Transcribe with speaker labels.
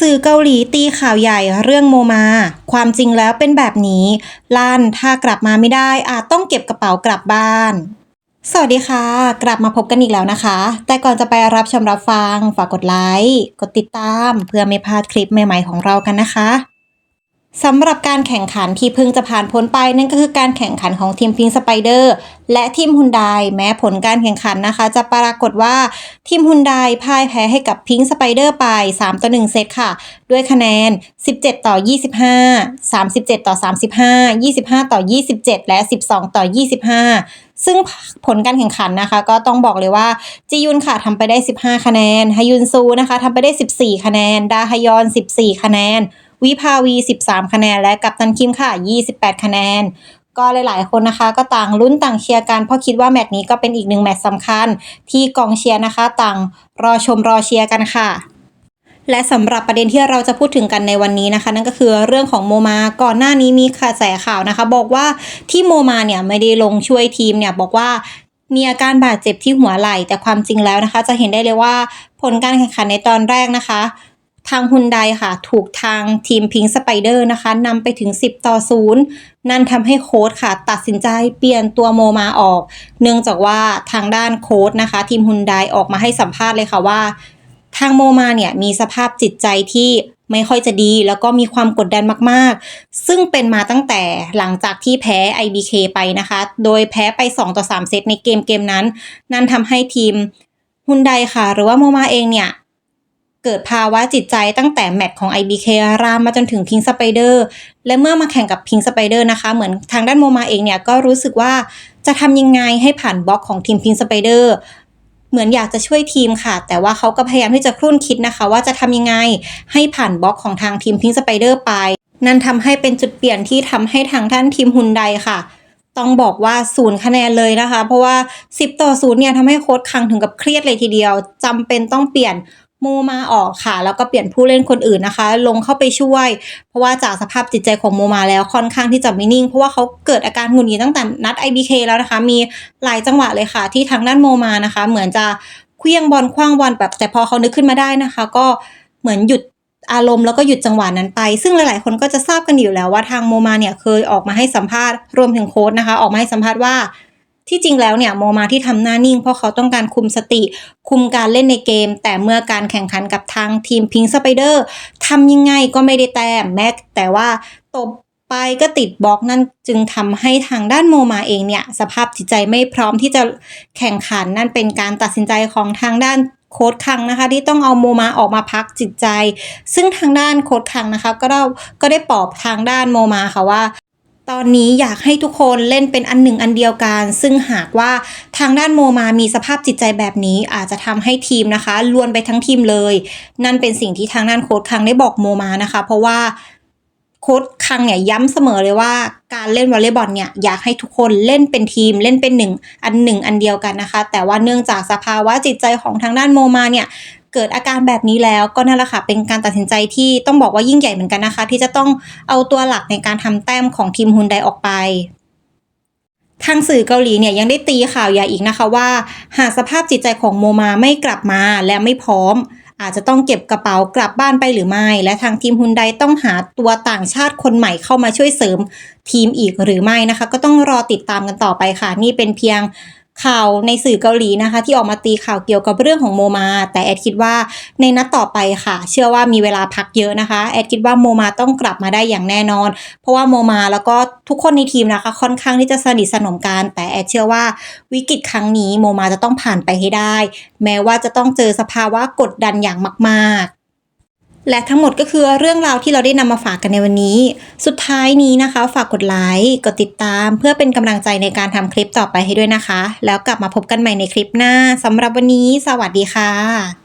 Speaker 1: สื่อเกาหลีตีข่าวใหญ่เรื่องโมมา ความจริงแล้วเป็นแบบนี้ลั่นถ้ากลับมาไม่ได้อาจต้องเก็บกระเป๋ากลับบ้าน สวัสดีค่ะ กลับมาพบกันอีกแล้วนะคะ แต่ก่อนจะไปรับชมรับฟัง ฝากกดไลค์ กดติดตาม เพื่อไม่พลาดคลิปใหม่ ๆ ของเรากันนะคะ สำหรับการแข่งขันที่เพิ่งจะผ่านพ้นไปนั่นก็คือการแข่งขันของทีมพิงสไปเดอร์และทีมฮุนไดแม้ผลการแข่งขันนะคะ จะปรากฏว่าทีมฮุนไดพ่ายแพ้ให้กับพิงสไปเดอร์ไป 3 ต่อ 1 เซตค่ะ ด้วยคะแนน 17 ต่อ 25 37 ต่อ 35 25 ต่อ 27 และ 12 ต่อ 25 ซึ่งผลการแข่งขันนะคะ ก็ต้องบอกเลยว่าจียุนค่ะทำไปได้ 15 คะแนนฮยุนซูนะคะทำไปได้ 14 คะแนนดาฮยอน 14 คะแนน วิภาวี 13 คะแนน และกัปตันคิมค่ะ 28 คะแนน ก็หลาย ๆ คนนะคะ ก็ต่างลุ้นต่างเชียร์กันเพราะคิดว่าแมตช์นี้ก็เป็นอีกหนึ่งแมตช์สำคัญ ที่กองเชียร์นะคะ ต่างรอชมรอเชียร์กันค่ะและสำหรับประเด็นที่เราจะพูดถึงกันในวันนี้นะคะ นั่นก็คือเรื่องของโมมาก่อนหน้านี้มีกระแสข่าวนะคะ บอกว่าที่โมมาเนี่ยไม่ได้ลงช่วยทีมเนี่ยบอกว่ามีอาการบาดเจ็บที่หัวไหล่แต่ความจริงแล้วนะคะ จะเห็นได้เลยว่าผลการแข่งขันในตอนแรกนะคะ ทางฮุนไดค่ะ ถูกทางทีมพิงสไปเดอร์นะคะนำไปถึง 10 ต่อ 0 นั่นทำให้โค้ชค่ะ ตัดสินใจเปลี่ยนตัวโมมาออก เนื่องจากว่าทางด้านโค้ชนะคะ ทีมฮุนไดออกมาให้สัมภาษณ์เลยค่ะว่า ทางโมมาเนี่ยมีสภาพจิตใจที่ไม่ค่อยจะดีแล้วก็มีความกดดันมากๆ ซึ่งเป็นมาตั้งแต่หลังจากที่แพ้ IBK ไปนะคะ โดยแพ้ไป 2 ต่อ 3 เซตในเกมเกมนั้น นั่นทำให้ทีมฮุนไดค่ะ หรือว่าโมมาเองเนี่ย เกิดภาวะจิตใจตั้งแต่แมตช์ของ IBK รามมาจนถึง Pink Spider และเมื่อมาแข่งกับ Pink Spider นะคะเหมือนทางด้านโมมาเองเนี่ยก็รู้สึกว่าจะทำยังไงให้ผ่านบล็อกของทีม Pink Spider เหมือนอยากจะช่วยทีมค่ะ แต่ว่าเขาก็พยายามที่จะครุ่นคิดนะคะ ว่าจะทำยังไงให้ผ่านบล็อกของทางทีม Pink Spider ไป นั่นทำให้เป็นจุดเปลี่ยนที่ทำให้ทางด้านทีมฮุนไดค่ะต้องบอกว่าศูนย์คะแนนเลยนะคะ เพราะว่า 10 ต่อศูนย์เนี่ยทำให้โค้ชคังถึงกับเครียดเลยทีเดียวจำเป็นต้องเปลี่ยน โมมาออกค่ะ แล้วก็เปลี่ยนผู้เล่นคนอื่นนะคะ ลงเข้าไปช่วย เพราะว่าจากสภาพจิตใจของโมมาแล้วค่อนข้างที่จะไม่นิ่ง เพราะว่าเขาเกิดอาการหงุดหงิดตั้งแต่นัด IBK แล้วนะคะ มีหลายจังหวะเลยค่ะ ที่ทางด้านโมมานะคะ เหมือนจะเคลี้ยงบอลคว้างบอลแบบแต่พอเขานึกขึ้นมาได้นะคะ ก็เหมือนหยุดอารมณ์แล้วก็หยุดจังหวะนั้นไป ซึ่งหลาย ๆ คนก็จะทราบกันอยู่แล้วว่าทางโมมาเนี่ยเคยออกมาให้สัมภาษณ์รวมถึงโค้ดนะคะ ออกมาให้สัมภาษณ์ว่า ที่จริงแล้วเนี่ยโมมาที่ทำหน้านิ่งเพราะเขาต้องการคุมสติ คุมการเล่นในเกม แต่เมื่อการแข่งขันกับทางทีมพิงสไปเดอร์ทำยังไงก็ไม่ได้แต้มแม้แต่ว่าตบไปก็ติดบล็อกนั่นจึงทำให้ทางด้านโมมาเองเนี่ยสภาพจิตใจไม่พร้อมที่จะแข่งขันนั่นเป็นการตัดสินใจของทางด้านโค้ดคังนะคะที่ต้องเอาโมมาออกมาพักจิตใจ ซึ่งทางด้านโค้ดคังนะคะก็ได้ก็ได้ปลอบทางด้านโมมาค่ะว่า ตอนนี้อยากให้ทุกคนเล่นเป็นอันหนึ่งอันเดียวกัน ซึ่งหากว่าทางด้านโมมามีสภาพจิตใจแบบนี้ อาจจะทำให้ทีมนะคะลวนไปทั้งทีมเลย นั่นเป็นสิ่งที่ทางด้านโค้ชคังได้บอกโมมานะคะ เพราะว่าโค้ชคังเนี่ยย้ำเสมอเลยว่าการเล่นวอลเลย์บอลเนี่ยอยากให้ทุกคนเล่นเป็นทีมเล่นเป็นหนึ่งอันหนึ่งอันเดียวกันนะคะ แต่ว่าเนื่องจากสภาวะจิตใจของทางด้านโมมาเนี่ย เกิดอาการแบบนี้แล้วก็นั่นแหละค่ะเป็นการตัดสินใจที่ต้องบอกว่ายิ่งใหญ่เหมือนกันนะคะ ที่จะต้องเอาตัวหลักในการทำแต้มของทีมฮุนไดออกไปทางสื่อเกาหลีเนี่ยยังได้ตีข่าวใหญ่อีกนะคะว่า หากสภาพจิตใจของโมมาไม่กลับมาและไม่พร้อม อาจจะต้องเก็บกระเป๋ากลับบ้านไปหรือไม่ และทางทีมฮุนไดต้องหาตัวต่างชาติคนใหม่เข้ามาช่วยเสริมทีมอีกหรือไม่นะคะ ก็ต้องรอติดตามกันต่อไปค่ะ นี่เป็นเพียง ข่าวในสื่อเกาหลีนะคะ ที่ออกมาตีข่าวเกี่ยวกับเรื่องของโมมา แต่แอดคิดว่าในนัดต่อไปค่ะ เชื่อว่ามีเวลาพักเยอะนะคะ แอดคิดว่าโมมาต้องกลับมาได้อย่างแน่นอน เพราะว่าโมมาแล้วก็ทุกคนในทีมนะคะ ค่อนข้างที่จะสนิทสนมกันแต่แอดเชื่อว่าวิกฤตครั้งนี้โมมาจะต้องผ่านไปให้ได้ แม้ว่าจะต้องเจอสภาวะกดดันอย่างมาก และทั้งหมดก็คือเรื่องราวที่เราได้นำมาฝากกันในวันนี้ สุดท้ายนี้นะคะ ฝากกดไลค์ กดติดตาม เพื่อเป็นกำลังใจในการทำคลิปต่อไปให้ด้วยนะคะ แล้วกลับมาพบกันใหม่ในคลิปหน้าสำหรับวันนี้ สวัสดีค่ะ